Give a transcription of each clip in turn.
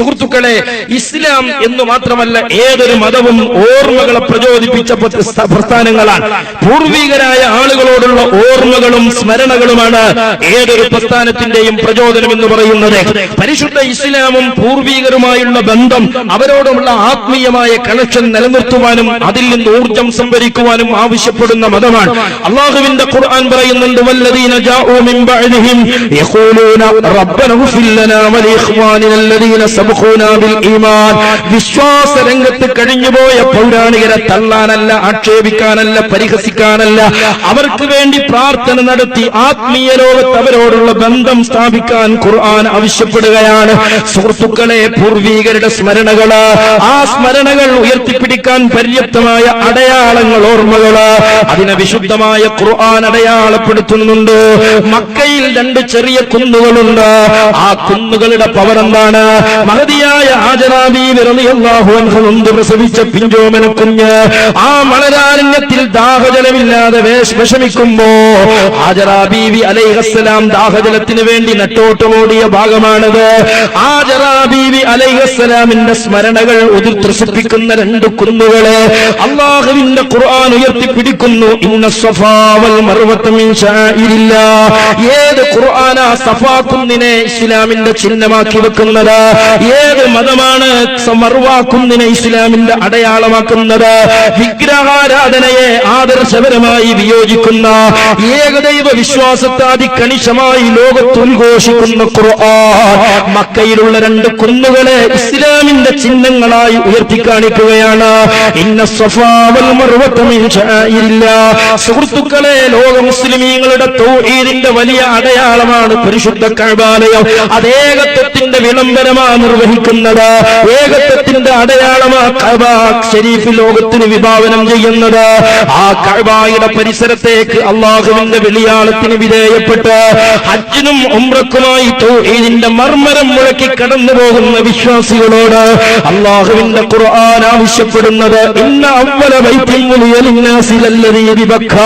സുഹൃത്തുക്കളെ ഇസ്ലാം എന്ന് മാത്രമല്ല ഏതൊരു മതവും ഓർമ്മകളെ പ്രചോദിപ്പിച്ച പ്രസ്ഥാനങ്ങളാണ്. പൂർവികരായ ആളുകളോടുള്ള ഓർമ്മകളും സ്മരണകളുമാണ് ഏതൊരു പ്രസ്ഥാനത്തിന്റെയും പ്രചോദനം എന്ന് പറയുന്നത്. പരിശുദ്ധ ഇസ്ലാമും പൂർവികരുമായുള്ള ബന്ധം അവരോടുള്ള ആത്മീയമായ കണക്ഷൻ നിലനിർത്തുവാനും അതിൽ നിന്ന് ഊർജം സംഭരിക്കുവാനും ആവശ്യപ്പെടുന്ന മതമാണ്. അള്ളാഹുവിന്റെ ഖുർആൻ പറയുന്നുണ്ട് വല്ലദീന മിൻ യഖൂലൂന വിശ്വാസ രംഗത്ത് കഴിഞ്ഞുപോയ പൗരാണികരെ തള്ളാനല്ല ആക്ഷേപിക്കാനല്ല പരിഹസിക്കാനല്ല. അവർക്ക് വേണ്ടി പ്രാർത്ഥന നടത്തി ആത്മീയ ലോകത്ത് അവരോടുള്ള ബന്ധം സ്ഥാപിക്കാൻ ഖുർആൻ ആവശ്യപ്പെടുകയാണ്. സുഹൃത്തുക്കളെ പൂർവീകരുടെ സ്മരണകൾ. ആ സ്മരണകൾ ഉയർത്തിപ്പിടിക്കാൻ പര്യാപ്തമായ അടയാളങ്ങൾ ഓർമ്മകൾ. അതിനെ വിശുദ്ധമായ ഖുർആൻ അടയാളപ്പെടുത്തുന്നുണ്ട്. മക്കയിൽ രണ്ട് ചെറിയ കുന്നുകളുണ്ട്. ആ കുന്നുകളുടെ പവർ എന്താണ്? മഹതിയായ പ്രസവിച്ച പിഞ്ചോമന കുഞ്ഞ് ആ മണരാരണ്യത്തിൽ ദാഹജലമില്ലാതെ വിഷമിക്കുമ്പോ ആജറാ ബീവി അലൈഹസ്സലാം ദാഹജലത്തിന് വേണ്ടി നെട്ടോട്ടമോടിയ ഭാഗമാണത്. ആജറാ ബീവി അലൈഹസ്സലാമിന്റെ സ്മരണകൾ ഉതിർ ത്രസിപ്പിക്കുന്ന രണ്ട് കുന്നുകളെ അള്ളാഹുവിന്റെ ഖുർആൻ ഉയർത്തിപ്പിടിക്കുന്നു. ഇന്ന സ്വഭാവൽ മറുവത്ത് മിൻ ശാഇരില്ലാ. ഏത് ഖുർആനാ സഫാ കുന്നിനെ ഇസ്ലാമിന്റെ ചിഹ്നമാക്കി വെക്കുന്നത്? ഏത് മതമാണ് മറുവാക്കുന്നതിനെ ഇസ്ലാമിന്റെ അടയാളമാക്കുന്നത്? വിഗ്രഹാരാധനയെ ആദർശപരമായി വിയോജിക്കുന്ന ഏകദൈവ വിശ്വാസത്തെ അതിക്കണിശമായി ലോകത്ത് ഉദ്ഘോഷിക്കുന്ന ഖുർആൻ മക്കയിലുള്ള രണ്ട് കുന്നുകളെ ഇസ്ലാമിന്റെ ചിഹ്നങ്ങളായി ഉയർത്തി കാണിക്കുകയാണ് ഇന്ന സുഹൃത്തുക്കളെ ലോക മുസ്ലിമീങ്ങളുടെ തൗഹീദിന്റെ വലിയ അടയാളമാണ് പരിശുദ്ധ കഅബാലയം അത് ഏകത്വത്തിന്റെ വിളംബരമാ നിർവഹിക്കുന്നത്. ഏകത്വത്തിന്റെ അടയാളമാ കഅബ ഷരീഫ് ലോകത്തിന് വിഭാവനം ചെയ്യുന്നത്. ആ കഅബായുടെ പരിസരത്തേക്ക് അള്ളാഹുവിന്റെ വെളിയാളത്തിന് വിധേയപ്പെട്ട് ഹജ്ജിനും ഉംറക്കുമായി തൗഹീദിന്റെ മർമ്മരം മുഴക്കി കടന്നു പോകുന്ന വിശ്വാസികളോട് അള്ളാഹുവിന്റെ ഖുർആൻ ആവശ്യപ്പെടുന്നത് ഇന്ന അവല ബൈത്തുൽ ലല്ലദീ ബിബക്ക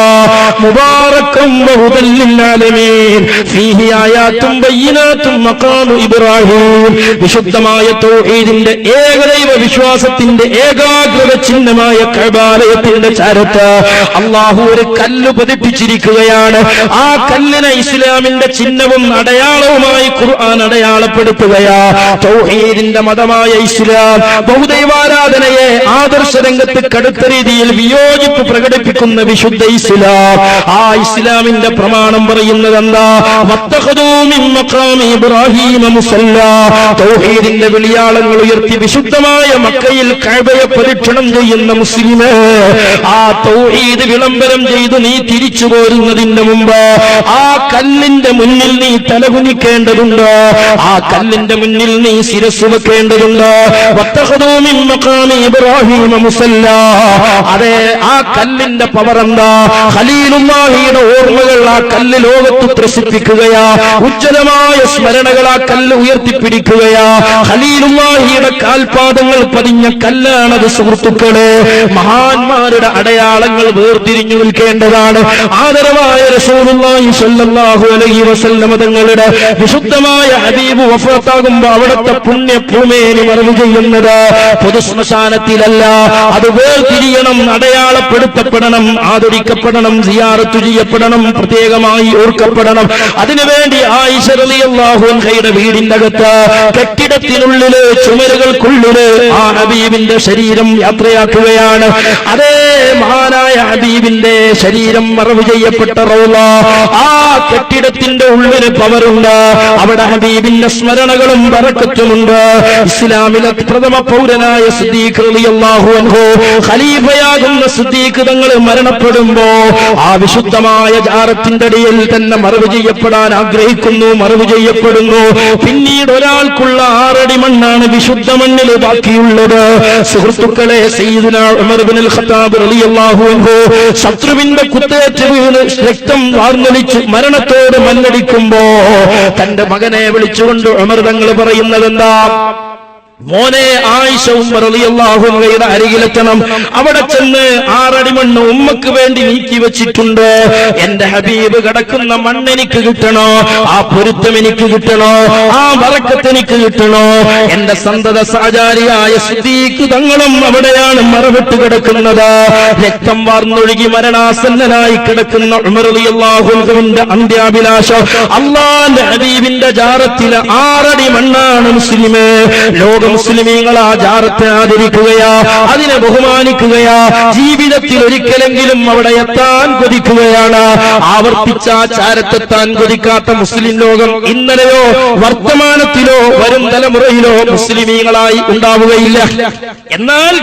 മുബാറകം വഹുദൻ ലിൽആലമീൻ ഫീഹി ആയാത്തും ബയ്യിനാത്തും മഖാമു ഇബ്രാഹിം. വിശുദ്ധമായ തൗഹീദിന്റെ ഏകദൈവ വിശ്വാസത്തിന്റെ ഏകാഗ്രത ചിഹ്നമായ കഅബാലയത്തിന്റെ ചാരത്ത് അള്ളാഹു ഒരു കല്ല് പതിപ്പിച്ചിരിക്കുകയാണ്. ആ കല്ലിനെ ഇസ്ലാമിന്റെ ചിഹ്നവും അടയാളവുമായി ഖുർആൻ അടയാളപ്പെടുത്തുകയാ. തൗഹീദിന്റെ മതമായ ഇസ്ലാം ബഹുദൈവാരാധനയെ ആദർശ രംഗത്ത് കടുത്ത രീതിയിൽ വിയോജിപ്പ് പ്രകടിപ്പിക്കുന്ന വിശുദ്ധ ഇസ്ലാം. ആ ഇസ്ലാമിന്റെ പ്രമാണം പറയുന്നത് എന്താ വിളിയാളങ്ങൾ മിൻ മഖാമി ഇബ്രാഹീമ തൗഹീദിന്റെ ഉയർത്തി വിശുദ്ധമായ മക്കയിൽ കഅബയെ പരീക്ഷണം ചെയ്യുന്ന മുസ്ലിമേ ആ തൗഹീദ് വിളംബരം ചെയ്ത് നീ തിരിച്ചു പോരുന്നതിന്റെ മുമ്പ് ആ കല്ലിന്റെ മുന്നിൽ നീ തലകുനിക്കേണ്ടതുണ്ട്. ആ കല്ലിന്റെ മുന്നിൽ നീ ശിരസ് വെക്കേണ്ടതുണ്ട്. അതെ ആ കല്ലിന്റെ പവർ എന്താ ഓർമ്മകൾ ആ കല്ല് ലോകത്ത് ത്രസിപ്പിക്കുകയാ. ഉജ്ജ്വലമായ സ്മരണകൾ ആ കല്ല് ഉയർത്തിപ്പിടിക്കുകയാ. ഖലീലുല്ലാഹിയുടെ കാൽപാദങ്ങൾ പതിഞ്ഞ കല്ലാണത് സുഹൃത്തുക്കളെ. മഹാന്മാരുടെ അടയാളങ്ങൾ വേർതിരിഞ്ഞു നിൽക്കേണ്ടതാണ്. ആദരവായ തങ്ങളുടെ വിശുദ്ധമായ ഹബീബ് വഫാത്താകുമ്പോൾ അവിടുത്തെ പുണ്യഭൂമേനി മറവ് ചെയ്യുന്നത് പൊതുശ്മശാനത്തിലല്ല. അത് വേർതിരിയണം അടയാളപ്പെടുത്തപ്പെടണം ആദരിക്കപ്പെടണം സിയാറത്തു ചെയ്യപ്പെടണം പ്രത്യേകമായി ഓർക്കപ്പെടണം. അതിനുവേണ്ടി ആയിഷ റളിയല്ലാഹു അൻഹയുടെ വീടിന്റെ അകത്ത് കെട്ടിടത്തിനുള്ളിൽ ചുമരുകൾക്കുള്ളിൽ ആ ഹബീബിന്റെ ശരീരം യാത്രയാക്കുകയാണ്. അതേ മഹാനായ ഹബീബിന്റെ ശരീരം മറവ് ചെയ്യപ്പെട്ട റൗള. ആ കെട്ടിടത്തിന്റെ ഉള്ളിന് പവറുണ്ട്. അവിടെ ഹബീബിന്റെ സ്മരണകളും വറക്കത്തുമുണ്ട് ഇസ്ലാമിലെ പ്രഥമ പൗരനായ സിദ്ദീഖ് ഖലീഫയാകുന്ന സിദ്ദീഖ് തങ്ങൾ മരണപ്പെടുമ്പോ ആ വിശുദ്ധമായ ജാറത്തിന്റെ അടിയിൽ തന്നെ മറവ് ചെയ്യപ്പെടാൻ ആഗ്രഹിക്കുന്നു മറവ് ചെയ്യപ്പെടുന്നു. പിന്നീട് ഒരാൾക്കുള്ള ആറടി മണ്ണാണ് വിശുദ്ധ മണ്ണിൽ ബാക്കിയുള്ളത്. സുഹൃത്തുക്കളെ സയ്യിദുന ഉമർ ഇബ്നുൽ ഖത്താബ് റളിയല്ലാഹു അൻഹു ശത്രുവിന്റെ കുത്തേറ്റ് വീണ് രക്തം വാർന്നൊലിച്ച് മരണത്തോട് മല്ലടിക്കുമ്പോ തന്റെ മകനെ വിളിച്ചുകൊണ്ട് അമൃതങ്ങൾ തങ്ങൾ പറയുന്നത് എന്താ മോനെ ആയിഷ അരികിലെത്തണം. അവിടെ ചെന്ന് ആറടി മണ്ണ് ഉമ്മക്ക് വേണ്ടി നീക്കി വെച്ചിട്ടുണ്ട്. എന്റെ ഹബീബ് കിടക്കുന്ന മണ്ണ് എനിക്ക് കിട്ടണോ? ആ പൊരുത്തം എനിക്ക് കിട്ടണോ? ആ വറക്കത്ത് എനിക്ക് കിട്ടണോ? എന്റെ സന്തത സാചാരിയായ സിദ്ദീഖ് തങ്ങളും അവിടെയാണ് മറവിട്ട് കിടക്കുന്നത്. രക്തം വാർന്നൊഴുകി മരണാസന്നനായി കിടക്കുന്ന ഉമർ റളിയല്ലാഹുവിന്റെ അന്ത്യാഭിലാഷം അള്ളാന്റെ ഹബീബിന്റെ ജാറത്തിലെ ആറടി മണ്ണാണ് മുസ്ലിമേ. ലോക മുസ്ലിമീങ്ങൾ ആചാരത്തെ ആദരിക്കുകയാ അതിനെ ബഹുമാനിക്കുകയാ ജീവിതത്തിൽ ഒരിക്കലെങ്കിലും അവിടെ എത്താൻ കൊതിക്കുകയാണ്. ആവർത്തിച്ച ആചാരത്തെ താൻ കൊതിക്കാത്ത മുസ്ലിം ലോകം ഇന്നലെയോ വർത്തമാനത്തിലോ വരും തലമുറയിലോ മുസ്ലിമീങ്ങളായി ഉണ്ടാവുകയില്ല. എന്നാൽ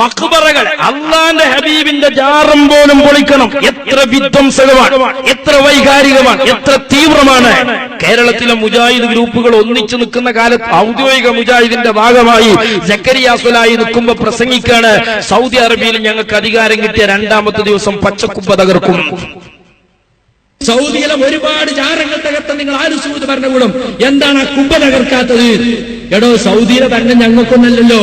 മക്ബറകൾ അള്ളാന്റെ ഹബീബിന്റെ ജാറം പോലും പൊളിക്കണം. എത്ര വിധ്വംസകമാണ് എത്ര വൈകാരികമാണ് എത്ര തീവ്രമാണ്. കേരളത്തിലെ മുജാഹിദ് ഗ്രൂപ്പുകൾ ഒന്നിച്ചു നിൽക്കുന്ന കാലത്ത് ഔദ്യോഗിക മുജാഹിദിന്റെ ഭാഗമായി ജക്കരിയാസുലായി നിൽക്കുമ്പോ പ്രസംഗിക്കാണ് സൗദി അറേബ്യയിൽ ഞങ്ങൾക്ക് അധികാരം കിട്ടിയ രണ്ടാമത്തെ ദിവസം പച്ചക്കുപ്പ തകർക്കും. സൗദിയിലെ ഒരുപാട് ജാറങ്ങൾ തകർത്ത നിങ്ങൾ ആര് സൂചി ഭരണകൂടം എന്താണ് ആ കുമ്പ തകർക്കാത്തത്? എടോ സൗദിയിലെ ഭരണം ഞങ്ങൾക്കൊന്നല്ലല്ലോ.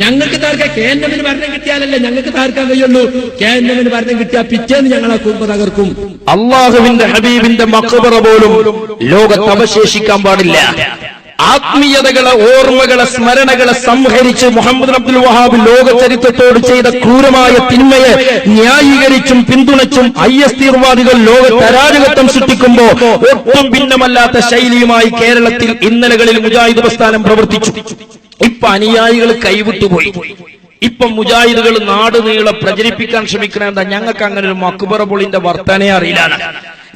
ഞങ്ങൾക്ക് താർക്കാൻ കെ എൻ എമ്മിന് ഭരണം കിട്ടിയാലല്ലേ ഞങ്ങൾക്ക് താർക്കാൻ കഴിയുള്ളൂ? കെ എൻ എമ്മിന് ഭരണം കിട്ടിയാൽ പിറ്റേന്ന് ഞങ്ങൾ ആ കുമ്പ തകർക്കും. അള്ളാഹുവിന്റെ ഹബീബിന്റെ മക്കബറ പോലും ലോകത്ത് അവശേഷിക്കാൻ പാടില്ല. ആത്മീയതകളെ ഓർമ്മകളെ സ്മരണകളെ സംഹരിച്ച് മുഹമ്മദ് അബ്ദുൽ വഹാബ് ലോക ചരിത്രത്തോട് ചെയ്ത ക്രൂരമായ തിന്മയെ ന്യായീകരിച്ചും പിന്തുണച്ചും ഐ എസ് തീവ്രവാദികൾ ലോകത്തരാജകത്വം സൃഷ്ടിക്കുമ്പോ ഒട്ടും ഭിന്നമല്ലാത്ത ശൈലിയുമായി കേരളത്തിൽ ഇന്നലകളിൽ മുജാഹിദ് പ്രസ്ഥാനം പ്രവർത്തിച്ചു. ഇപ്പൊ അനുയായികൾ കൈവിട്ടുപോയി ഇപ്പം മുജാഹിദുകൾ നാട് നീളെ പ്രചരിപ്പിക്കാൻ ശ്രമിക്കണ എന്താ? ഞങ്ങൾക്ക് അങ്ങനെ ഒരു മക്ബറ പൊളിന്റെ വർത്തനെ അറിയില്ലാണ്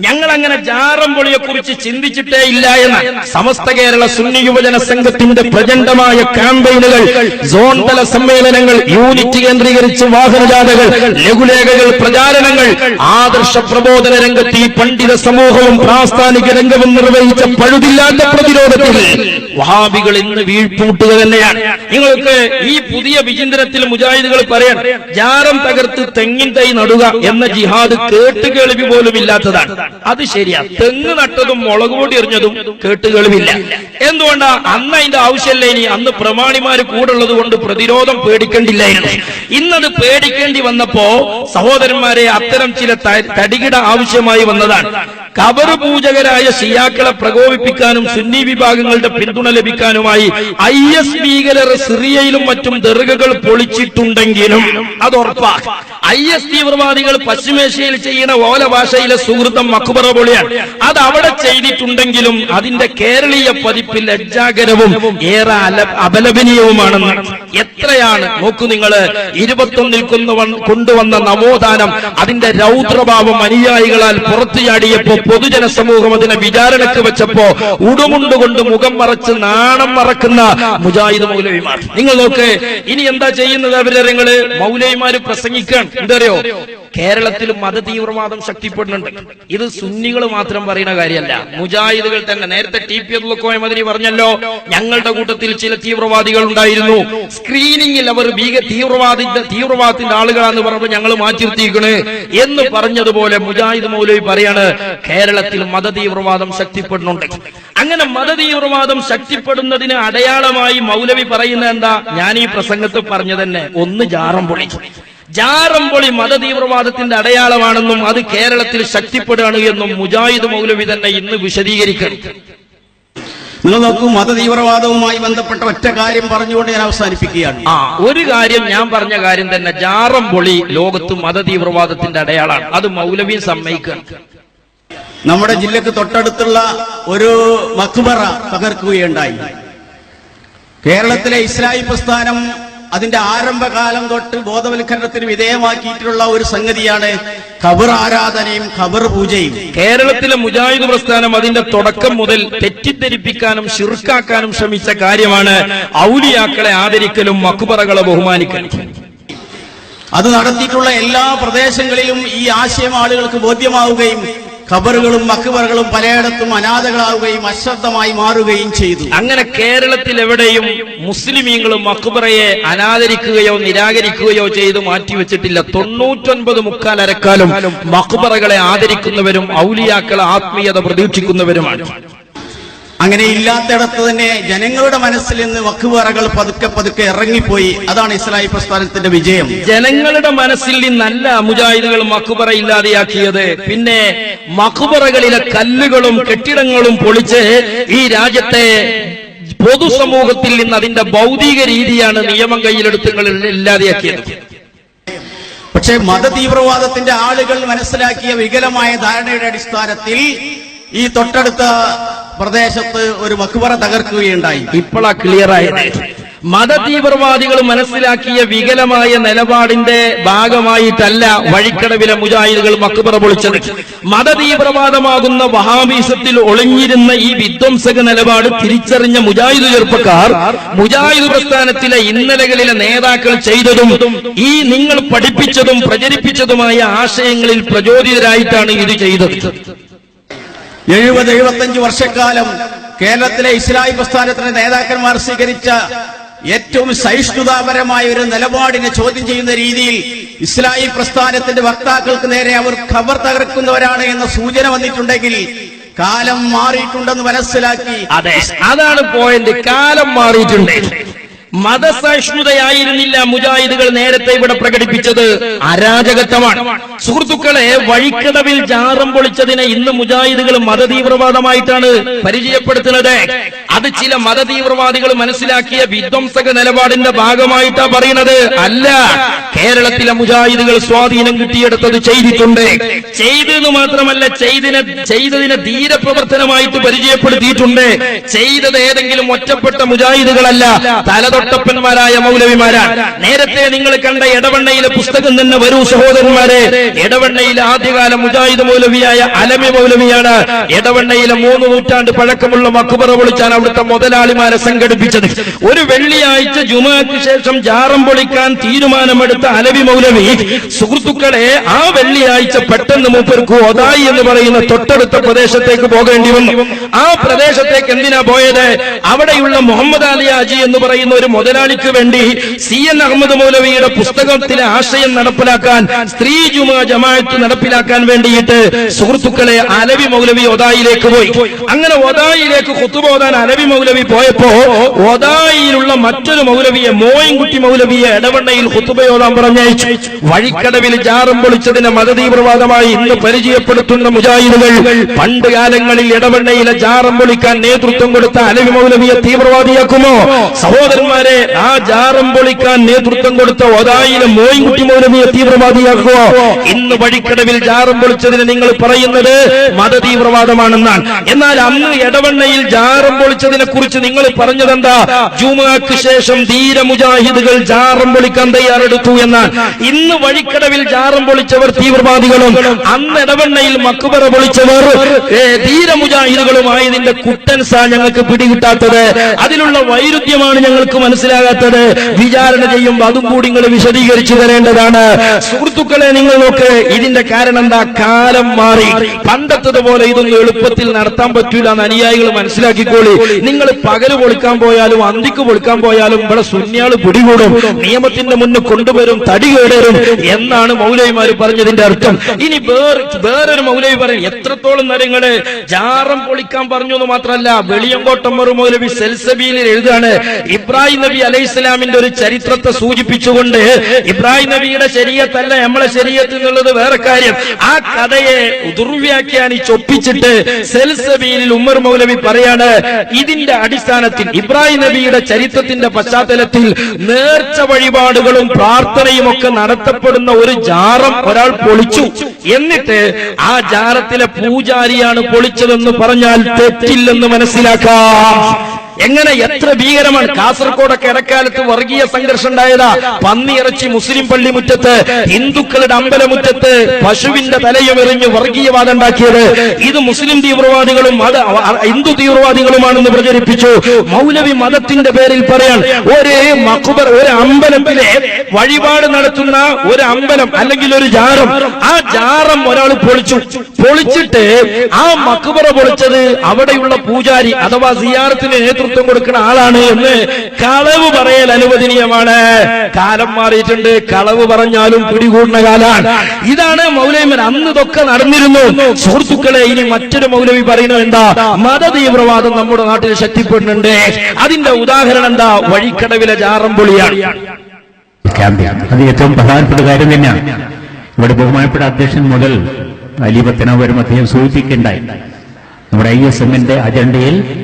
ഞങ്ങൾ അങ്ങനെ ജാറം പൊളിയെ കുറിച്ച് ചിന്തിച്ചിട്ടേ ഇല്ല എന്ന്. സമസ്ത കേരള സുന്നി യുവജന സംഘത്തിന്റെ പ്രചണ്ഡമായ ക്യാമ്പയിനുകൾ സോൺ തല സമ്മേളനങ്ങൾ യൂണിറ്റ് കേന്ദ്രീകരിച്ച് വാഹനജാഥകൾ ലഘുലേഖകൾ പ്രചാരണങ്ങൾ ആദർശ പ്രബോധന രംഗത്ത് ഈ പണ്ഡിത സമൂഹവും പ്രാസ്ഥാനിക രംഗവും നിർവഹിച്ച പഴുതില്ലാത്ത പ്രതിരോധത്തിൽ വഹാബികൾ ഇന്ന് വീഴ്പൂട്ടുക തന്നെയാണ് നിങ്ങൾക്ക് ഈ പുതിയ വിചിന്തനത്തിൽ മുജാഹിദുകൾ പറയാൻ ജാരം തകർത്ത് തെങ്ങിൻ തൈ നടുക എന്ന ജിഹാദ് കേട്ടുകേൾവി പോലും ഇല്ലാത്തതാണ്. അത് ശരിയാ. തെങ്ങ് നട്ടതും മുളക് പൊടി എറിഞ്ഞതും കേട്ടുകേൾവില്ല എന്തുകൊണ്ടാ? അന്ന് അതിന്റെ ആവശ്യമല്ല ഇനി. അന്ന് പ്രമാണിമാര് കൂടുള്ളത് കൊണ്ട് പ്രതിരോധം പേടിക്കേണ്ടില്ലായിരുന്നു. ഇന്നത് പേടിക്കേണ്ടി വന്നപ്പോ സഹോദരന്മാരെ അത്തരം ചില തടികിട ആവശ്യമായി വന്നതാണ്. കബറ് പൂജകരായ ഷിയാക്കളെ പ്രകോപിപ്പിക്കാനും സുന്നി വിഭാഗങ്ങളുടെ പിന്തുണ ലഭിക്കാനുമായി ഐ എസ് ഭീകരർ സിറിയയിലും മറ്റും ദർഗകൾ പൊളിച്ചിട്ടുണ്ടെങ്കിലും അത് ഉറപ്പാ ഐ എസ് തീവ്രവാദികൾ പശ്ചിമേഷ്യയിൽ ചെയ്യുന്ന ഓല ഭാഷയിലെ സുഹൃത്തം മക്കുബറ പൊളിയാണ് അത് അവിടെ ചെയ്തിട്ടുണ്ടെങ്കിലും അതിന്റെ കേരളീയ പതിപ്പിൽ ലജ്ജാകരവും ഏറെ അപലപനീയവുമാണെന്ന് എത്രയാണ്? നോക്കൂ നിങ്ങൾ ഇരുപത്തൊന്നിൽ കൊണ്ടുവന്ന നവോത്ഥാനം അതിന്റെ രൗദ്രഭാവം അനുയായികളാൽ പുറത്തു ചാടിയപ്പോ പൊതുജന സമൂഹം അതിനെ വിചാരണക്ക് വെച്ചപ്പോ ഉടുമുണ്ടുകൊണ്ട് മുഖം മറച്ച് നാണം മറക്കുന്ന മുജാഹിദ് മൗലവിമാർ നിങ്ങൾ നോക്ക് ഇനി എന്താ ചെയ്യുന്നത് അവരെ നിങ്ങൾ മൗലവിമാര് പ്രസംഗിക്കാൻ. എന്തറിയോ കേരളത്തിൽ മത തീവ്രവാദം ശക്തിപ്പെടുന്നുണ്ട്. ഇത് സുന്നികൾ മാത്രം പറയുന്ന കാര്യമല്ല. മുജാഹിദുകൾ തന്നെ നേരത്തെ ടി പി അബ്ദുൽ മദനി പറഞ്ഞല്ലോ ഞങ്ങളുടെ കൂട്ടത്തിൽ ചില തീവ്രവാദികൾ ഉണ്ടായിരുന്നു. സ്ക്രീനിങ്ങിൽ അവർ ഭീക തീവ്രവാദി തീവ്രവാദത്തിന്റെ ആളുകളാണെന്ന് പറഞ്ഞപ്പോൾ ഞങ്ങൾ മാറ്റിർത്തിയിരിക്കണ് എന്ന് പറഞ്ഞതുപോലെ മുജാഹിദ് മൗലവി പറയാണ് കേരളത്തിൽ മത തീവ്രവാദം ശക്തിപ്പെടുന്നുണ്ട്. അങ്ങനെ മത തീവ്രവാദം ശക്തിപ്പെടുന്നതിന് അടയാളമായി മൗലവി പറയുന്ന എന്താ? ഞാൻ ഈ പ്രസംഗത്തിൽ പറഞ്ഞു തന്നെ ഒന്ന് ജാറം പൊളി ജാറംപൊളി മതതീവ്രവാദത്തിന്റെ അടയാളമാണെന്നും അത് കേരളത്തിൽ ശക്തിപ്പെടുകയാണ് എന്നും മുജാഹിദ് മൗലവി തന്നെ ഇന്ന് വിശദീകരിക്കണം. നിങ്ങൾ നോക്കൂ മതതീവ്രവാദവുമായി ബന്ധപ്പെട്ട ഒറ്റ കാര്യം പറഞ്ഞുകൊണ്ട് ഞാൻ അവസാനിപ്പിക്കുകയാണ്. ആ ഒരു കാര്യം ഞാൻ പറഞ്ഞ കാര്യം തന്നെ ജാറംപൊളി ലോകത്ത് മതതീവ്രവാദത്തിന്റെ അടയാളാണ് അത് മൗലവി സമ്മതിക്കണം. നമ്മുടെ ജില്ലക്ക് തൊട്ടടുത്തുള്ള ഒരു മക്ബറ തകർക്കുകയുണ്ടായി. കേരളത്തിലെ ഇസ്ലായി പ്രസ്ഥാനം അതിന്റെ ആരംഭകാലം തൊട്ട് ബോധവൽക്കരണത്തിന് വിധേയമാക്കിയിട്ടുള്ള ഒരു സംഗതിയാണ് ഖബർ ആരാധനയും ഖബർ പൂജയും. കേരളത്തിലെ മുജാഹിദ് പ്രസ്ഥാനം അതിന്റെ തുടക്കം മുതൽ തെറ്റിദ്ധരിപ്പിക്കാനും ശിർക്കാക്കാനും ശ്രമിച്ച കാര്യമാണ് ഔലിയാക്കളെ ആദരിക്കലും മക്കുപറകളെ ബഹുമാനിക്കലും. അത് നടത്തിയിട്ടുള്ള എല്ലാ പ്രദേശങ്ങളിലും ഈ ആശയം ആളുകൾക്ക് ബോധ്യമാവുകയും ഖബറുകളും മക്ബറുകളും പലയിടത്തും അനാഥകളാവുകയും അശ്രദ്ധമായി മാറുകയും ചെയ്തു. അങ്ങനെ കേരളത്തിൽ എവിടെയും മുസ്ലിമീങ്ങളും മക്കുബറയെ അനാദരിക്കുകയോ നിരാകരിക്കുകയോ ചെയ്ത് മാറ്റിവെച്ചിട്ടില്ല. തൊണ്ണൂറ്റൊൻപത് മുക്കാൽ അരക്കാലും മക്കുബറകളെ ആദരിക്കുന്നവരും ഔലിയാക്കളെ ആത്മീയത പ്രതീക്ഷിക്കുന്നവരുമാണ്. അങ്ങനെ ഇല്ലാത്തിടത്ത് തന്നെ ജനങ്ങളുടെ മനസ്സിൽ നിന്ന് വക്കുവറകൾ പതുക്കെ പതുക്കെ ഇറങ്ങിപ്പോയി. അതാണ് ഇസ്ലാഹി പ്രസ്ഥാനത്തിന്റെ വിജയം. ജനങ്ങളുടെ മനസ്സിൽ നിന്നല്ല മുജാഹിദുകൾ മക്കുബറ ഇല്ലാതെയാക്കിയത്. പിന്നെ മക്കുബറകളിലെ കല്ലുകളും കെട്ടിടങ്ങളും പൊളിച്ച് ഈ രാജ്യത്തെ പൊതുസമൂഹത്തിൽ നിന്ന് അതിന്റെ ഭൗതിക രീതിയാണ് നിയമം കയ്യിലെടുത്തുകൾ ഇല്ലാതെയാക്കിയത് ഇല്ലാതെയാക്കിയത്. പക്ഷേ മതതീവ്രവാദത്തിന്റെ ആളുകൾ മനസ്സിലാക്കിയ വികലമായ ധാരണയുടെ അടിസ്ഥാനത്തിൽ ഈ തൊട്ടടുത്ത പ്രദേശത്ത് ഒരു മക്ബറ തകർക്കുകയുണ്ടായി. ഇപ്പോഴാ ക്ലിയർ ആയത്. മതതീവ്രവാദികൾ മനസ്സിലാക്കിയ വികലമായ നിലപാടിന്റെ ഭാഗമായിട്ടല്ല വഴിക്കടവിലെ മുജാഹിദുകൾ മക്കുപറ പൊളിച്ചത്. മതതീവ്രവാദമാകുന്ന വഹാബീസത്തിൽ ഒളിഞ്ഞിരുന്ന ഈ വിധ്വംസക നിലപാട് തിരിച്ചറിഞ്ഞ മുജാഹിദ് ചെറുപ്പക്കാർ മുജാഹിദ് പ്രസ്ഥാനത്തിലെ ഇന്നലകളിലെ നേതാക്കൾ ചെയ്തതും ഈ നിങ്ങൾ പഠിപ്പിച്ചതും പ്രചരിപ്പിച്ചതുമായ ആശയങ്ങളിൽ പ്രചോദിതരായിട്ടാണ് ഇത് ചെയ്തത്. എഴുപത് എഴുപത്തഞ്ച് വർഷക്കാലം കേരളത്തിലെ ഇസ്ലാമി പ്രസ്ഥാനത്തിന്റെ നേതാക്കന്മാർ സ്വീകരിച്ച ഏറ്റവും സഹിഷ്ണുതാപരമായ ഒരു നിലപാടിനെ ചോദ്യം ചെയ്യുന്ന രീതിയിൽ ഇസ്ലാമി പ്രസ്ഥാനത്തിന്റെ വക്താക്കൾക്ക് നേരെ അവർ ഖബർ തകർക്കുന്നവരാണ് എന്ന സൂചന വന്നിട്ടുണ്ടെങ്കിൽ കാലം മാറിയിട്ടുണ്ടെന്ന് മനസ്സിലാക്കി അതെ അതാണ് പോയിന്റ് കാലം മാറിയിട്ടുണ്ട്. മതസഹിഷ്ണുതയായിരുന്നില്ല മുജാഹിദുകൾ നേരത്തെ ഇവിടെ പ്രകടിപ്പിച്ചത്. അരാജകത്വമാണ്. സുഹൃത്തുക്കളെ വഴിക്കടവിൽ ജാറം പൊളിച്ചതിനെ ഇന്ന് മുജാഹിദുകൾ മതതീവ്രവാദമായിട്ടാണ് പരിചയപ്പെടുത്തുന്നത്. അത് ചില മതതീവ്രവാദികൾ മനസ്സിലാക്കിയ വിധ്വംസക നിലപാടിന്റെ ഭാഗമായിട്ടാ പറയുന്നത്. അല്ല കേരളത്തിലെ മുജാഹിദുകൾ സ്വാധീനം കിട്ടിയെടുത്തത് ചെയ്തിട്ടുണ്ട്. ചെയ്തെന്ന് മാത്രമല്ല ചെയ്തിനെ ചെയ്തതിനെ ധീരപ്രവർത്തനമായിട്ട് പരിചയപ്പെടുത്തിയിട്ടുണ്ട്. ചെയ്തത് ഏതെങ്കിലും ഒറ്റപ്പെട്ട മുജാഹിദുകളല്ല തലതൊട്ടപ്പന്മാരായ മൗലവിമാരാണ് നേരത്തെ നിങ്ങൾ കണ്ട എടവണ്ണയിലെ പുസ്തകം തന്നെ വരൂ സഹോദരന്മാരെ എടവണ്ണയിലെ ആദ്യകാല മുജാഹിദ് മൗലവിയായ അലമി മൗലവിയാണ്. എടവണ്ണയിലെ മൂന്ന് നൂറ്റാണ്ട് പഴക്കമുള്ള മക്കുപറ വിളിച്ചാണ് അവിടുത്തെ മുതലാളിമാരെ സംഘടിപ്പിച്ചത്. ഒരു വെള്ളിയാഴ്ച ജുമാക്ക് ശേഷം ജാറം പൊളിക്കാൻ തീരുമാനമെടുത്ത അലവി മൗലവി സുഹൃത്തുക്കളെ ആ വെള്ളിയാഴ്ച പെട്ടെന്ന് മൂപ്പർക്ക് ഒതായി എന്ന് പറയുന്ന തൊട്ടടുത്ത പ്രദേശത്തേക്ക് പോകേണ്ടി വന്നു. ആ പ്രദേശത്തേക്ക് എന്തിനാ പോയത്? അവിടെയുള്ള മുഹമ്മദ് അലി അജി എന്ന് പറയുന്ന ഒരു മുതലാളിക്ക് വേണ്ടി സി എൻ അഹമ്മദ് മൗലവിയുടെ പുസ്തകത്തിലെ ആശയം നടപ്പിലാക്കാൻ സ്ത്രീ ജുമാ ജമാഅത്ത് നടപ്പിലാക്കാൻ വേണ്ടിയിട്ട് സുഹൃത്തുക്കളെ അലവി മൗലവി ഒതായിലേക്ക് പോയി. അങ്ങനെ ഒതായിലേക്ക് കുത്തുപോതാൻ അലവി മൗലവി പോയപ്പോ ഒതായിലുള്ള മറ്റൊരു മൗലവിയെ മോയിൻകുട്ടി മൗലവിയെ ഇടവണ്ണയിൽ കുത്തുബയോതാൻ പറഞ്ഞയച്ചു. വഴിക്കടവിൽ ജാറും പൊളിച്ചതിനെ മതതീവ്രവാദമായി ഇന്ന് പരിചയപ്പെടുത്തുന്ന മുജാഹിദുകൾ പണ്ട് കാലങ്ങളിൽ ഇടവണ്ണയിലെ ജാറം പൊളിക്കാൻ നേതൃത്വം കൊടുത്ത അലവി മൗലവിയെ തീവ്രവാദിയാക്കുമോ? സഹോദരന്മാരെ ആ ജാറം പൊളിക്കാൻ നേതൃത്വം കൊടുത്ത ഒതായിലെ മോയിൻകുട്ടി മൗലവിയെ തീവ്രവാദിയാക്കുവോ ഇന്ന് വഴിക്കടവിൽ ജാറം പൊളിച്ചതിന് നിങ്ങൾ പറയുന്നത് മതതീവ്രവാദമാണെന്നാണ്. എന്നാൽ അന്ന് എടവണ്ണയിൽ ജാറം പൊളിച്ചതിനെ കുറിച്ച് നിങ്ങൾ പറഞ്ഞതെന്താ? ജുമാക്ക് ശേഷം ധീര മുജാഹിദുകൾ ജാറം പൊളിക്കാൻ തയ്യാറെടുത്തു എന്നാണ്. ഇന്ന് വഴിക്കടവിൽ ജാറം പൊളിച്ചവർ തീവ്രവാദികളും അന്ന് എടവണ്ണയിൽ മക്കുബറ പൊളിച്ചവർ ഏ, ധീര മുജാഹിദുകളുമായതിന്റെ കുട്ടൻസാ ഞങ്ങൾക്ക് പിടികിട്ടാത്തത്. അതിലുള്ള വൈരുദ്ധ്യമാണ് ഞങ്ങൾക്ക് മനസ്സിലാകാത്തത് വിചാരണ ചെയ്യുമ്പോൾ അതും കൂടി നിങ്ങൾ വിശദീകരിച്ചു തരേണ്ടതാണ്. സുഹൃത്തുക്കളെ നിങ്ങൾ നോക്ക് ഇതിന്റെ കാരണം എന്താ? കാലം മാറി. പണ്ടത്തതുപോലെ ഇതൊന്നും എളുപ്പത്തിൽ നടത്താൻ പറ്റൂല എന്ന് അനുയായികൾ മനസ്സിലാക്കിക്കോളി. നിങ്ങൾ പകൽ പൊളിക്കാൻ പോയാലും അന്തിക്ക് പൊളിക്കാൻ പോയാലും ഇവിടെ സുന്യാൾ പിടികൂടും. നിയമത്തിന്റെ മുന്നിൽ കൊണ്ടുവരും തടി കേടരും എന്നാണ് മൗലവിമാര് പറഞ്ഞതിന്റെ അർത്ഥം. ഇനി വേറെ വേറൊരു മൗലവി പറയും എത്രത്തോളം നിങ്ങൾ ജാറം പൊളിക്കാൻ പറഞ്ഞു എന്ന് മാത്രമല്ല വെളിയങ്കോട്ടം മൗലവി സെൽസബിയിൽ എഴുതാണ് ഇബ്രാഹിം നബി അലൈഹി ഇസ്ലാമിന്റെ ഒരു ചരിത്രത്തെ സൂചിപ്പിച്ചുകൊണ്ട് ഇബ്രാഹിം നബിയുടെ ശരീരത്തല്ല നമ്മളെ ശരീരത്തിൽ എന്നുള്ളത് വേറെ കാര്യം. ആ കഥയെ ദുർവ്യാഖ്യാനിച്ച് ഒപ്പിച്ചിട്ട് സെൽസബിയിൽ ഉമ്മർ മൗലവി പറയാണ് ഇതിന്റെ അടിസ്ഥാനത്തിൽ ഇബ്രാഹിം നബിയുടെ ചരിത്രത്തിന്റെ പശ്ചാത്തലത്തിൽ നേർച്ച വഴിപാടുകളും പ്രാർത്ഥനയും ഒക്കെ നടത്തപ്പെടുന്ന ഒരു ജാറം ഒരാൾ പൊളിച്ചു. എന്നിട്ട് ആ ജാറത്തിലെ പൂജാരിയാണ് പൊളിച്ചതെന്ന് പറഞ്ഞാൽ തെറ്റില്ലെന്ന് മനസ്സിലാക്കാം. എങ്ങനെ എത്ര ഭീകരമാണ് കാസർഗോഡൊക്കെ ഇടക്കാലത്ത് വർഗീയ സംഘർഷം ഉണ്ടായതാ? പന്നിയിറച്ചി മുസ്ലിം പള്ളി മുറ്റത്ത് ഹിന്ദുക്കളുടെ അമ്പലമുറ്റത്ത് പശുവിന്റെ തലയും എറിഞ്ഞ് വർഗീയവാദം ഉണ്ടാക്കിയത്. ഇത് മുസ്ലിം തീവ്രവാദികളും ഹിന്ദു തീവ്രവാദികളുമാണെന്ന് പ്രചരിപ്പിച്ചു. മൗലവി മതത്തിന്റെ പേരിൽ പറയാൻ ഒരു മക്കുബർ ഒരു അമ്പലത്തിലെ വഴിപാട് നടത്തുന്ന ഒരു അമ്പലം അല്ലെങ്കിൽ ഒരു ജാറം ആ ജാറം ഒരാൾ പൊളിച്ചു. പൊളിച്ചിട്ട് ആ മക്കുബറ പൊളിച്ചത് അവിടെയുള്ള പൂജാരി അഥവാ സിയാറത്തിന് നേതൃത്വം കൊടുക്കുന്ന ആളാണ് എന്ന് കളവ് പറയൽ അനുവദനീയമാണ്. കാലം മാറിയിട്ടുണ്ട്. കളവ് പറഞ്ഞാലും പിടികൂടുന്ന കാലാണ്. ഇതാണ് മൗലവിമാർ അന്ന് ഇതൊക്കെ നടന്നിരുന്നു. സുഹൃത്തുക്കളെ ഇനി മറ്റൊരു മൗലവി പറയുന്നത് എന്താ? മത തീവ്രവാദം നമ്മുടെ നാട്ടിൽ ശക്തിപ്പെടുന്നുണ്ട്. അതിന്റെ ഉദാഹരണം എന്താ? വഴിക്കടവിലെ ജാറം പൊളിയാണ്. ക്യാമ്പിയാണ് അത് ഏറ്റവും പ്രധാനപ്പെട്ട കാര്യം തന്നെയാണ്. ഇവിടെ ബഹുമാനപ്പെട്ട അധ്യക്ഷൻ മുതൽ അലിപത്തനവരും അദ്ദേഹം സൂചിപ്പിക്കേണ്ടായി നമ്മുടെ ഐ എസ് എമ്മിന്റെ അജണ്ടയിൽ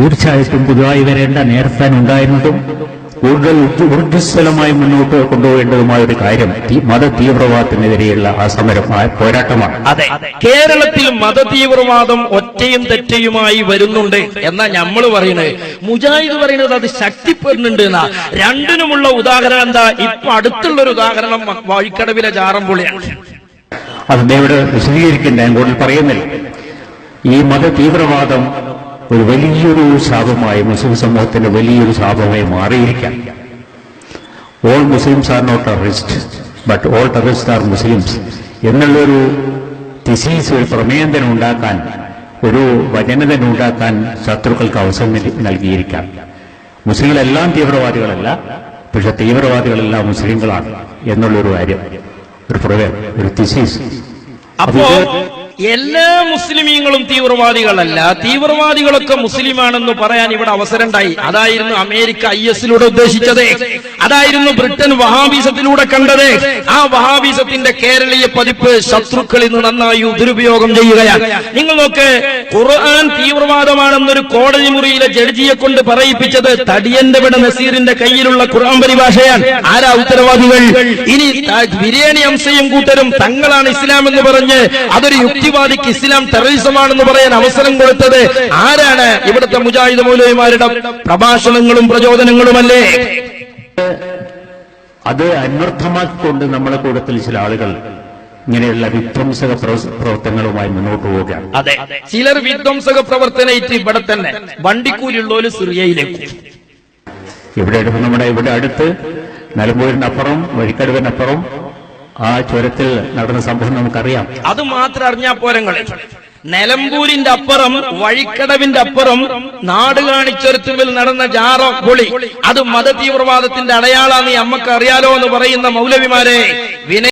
തീർച്ചയായിട്ടും പുതുതായി വരേണ്ട നേരത്താൻ ഉണ്ടായിരുന്നതും കൂടുതൽ ഊർജ- ഊർജസ്വലമായി മുന്നോട്ട് കൊണ്ടുപോകേണ്ടതുമായ ഒരു കാര്യം മത തീവ്രവാദത്തിനെതിരെയുള്ള ആ സമരം പോരാട്ടമാണ്. അതെ. കേരളത്തിൽ മതതീവ്രവാദം ഒറ്റയും തെറ്റയുമായി വരുന്നുണ്ട് എന്നാ നമ്മൾ പറയുന്നത്. മുജാഹിദ് പറയുന്നത് അത് ശക്തിപ്പെടുന്നുണ്ട് എന്നാ. രണ്ടിനുമുള്ള ഉദാഹരണം എന്താ? ഇപ്പൊ അടുത്തുള്ള ഒരു ഉദാഹരണം വഴിക്കടവിലെ ജാറംപൊളിയാണ് അത് ഇവിടെ വിശദീകരിക്കേണ്ട ഞാൻ കൂടുതൽ പറയുന്നില്ല. ഈ മത തീവ്രവാദം ഒരു വലിയൊരു ശാപമായി മുസ്ലിം സമൂഹത്തിന്റെ വലിയൊരു ശാപമായി മാറിയിരിക്കാം. All Muslims are not terrorist but all terrorist are Muslims എന്നുള്ളൊരു തിസീസ് ഒരു പ്രമേയം തന്നെ ഉണ്ടാക്കാൻ ഒരു വചന തന്നെ ഉണ്ടാക്കാൻ ശത്രുക്കൾക്ക് അവസരം നൽകി- നൽകിയിരിക്കാം. മുസ്ലിങ്ങളെല്ലാം തീവ്രവാദികളല്ല പക്ഷെ തീവ്രവാദികളെല്ലാം മുസ്ലിങ്ങളാണ് എന്നുള്ളൊരു കാര്യം ഒരു പ്രമേയം ഒരു തിസീസ് അപ്പോ എല്ലാ മുസ്ലിമീങ്ങളും തീവ്രവാദികളല്ല. തീവ്രവാദികളൊക്കെ മുസ്ലിമാണെന്ന് പറയാൻ ഇവിടെ അവസരമുണ്ടായി. അതായിരുന്നു അമേരിക്ക ഐ എസിലൂടെ ഉദ്ദേശിച്ചത്. അതായിരുന്നു ബ്രിട്ടൻ വഹാബീസത്തിലൂടെ കണ്ടത്. ആ വഹാബീസത്തിന്റെ കേരളീയ പതിപ്പ് ശത്രുക്കൾ ഇന്ന് നന്നായി ദുരുപയോഗം ചെയ്യുകയാണ്. നിങ്ങൾ നോക്ക് ഖുർആൻ തീവ്രവാദമാണെന്നൊരു കോടതി മുറിയിലെ ജഡ്ജിയെ കൊണ്ട് പറയിപ്പിച്ചത് തടിയന്റെ വിട നസീറിന്റെ കയ്യിലുള്ള ഖുർആൻ പരിഭാഷയാണ്. ആരാ ഉത്തരവാദികൾ? ഇനി ബിരിയാണി അംശയും കൂട്ടരും തങ്ങളാണ് ഇസ്ലാം എന്ന് പറഞ്ഞ് അതൊരു യുക്തിവാദിക്ക് ഇസ്ലാം ടെററിസമാണെന്ന് പറയാൻ അവസരം കൊടുത്തത് ആരാണ് ഇവിടുത്തെ മുജാഹിദ് മൗലവിമാരുടെ പ്രഭാഷണങ്ങളും പ്രചോദനങ്ങളുമല്ലേ? അത് അന്വർത്ഥമാക്കിക്കൊണ്ട് നമ്മളെ കൂട്ടത്തിൽ ചില ആളുകൾ ഇങ്ങനെയുള്ള വിധ്വംസക പ്രവ- പ്രവർത്തനങ്ങളുമായി മുന്നോട്ട് പോവുകയാണ് അതെ ചിലർ വിധ്വംസക പ്രവർത്തനയിട്ട് ഇവിടെ തന്നെ വണ്ടിക്കൂലിയുള്ളവര് സിറിയയിലേക്ക്. ഇവിടെ നമ്മുടെ ഇവിടെ അടുത്ത് നിലമ്പൂരിനപ്പുറം വഴിക്കടുവിനപ്പുറം ആ ചുരത്തിൽ നടന്ന സംഭവം നമുക്കറിയാം. അത് മാത്രം അറിഞ്ഞാ പോരങ്ങളെ നിലമ്പൂരിന്റെ അപ്പുറം വഴിക്കടവിന്റെ അപ്പുറം നാട് കാണിച്ചൊരുത്തുവിൽ നടന്ന ജാറോ പൊളി അത് മത തീവ്രവാദത്തിന്റെ അടയാളാന്ന് അമ്മയ്ക്ക് അറിയാലോ എന്ന് പറയുന്ന മൗലവിമാരെ വിനയ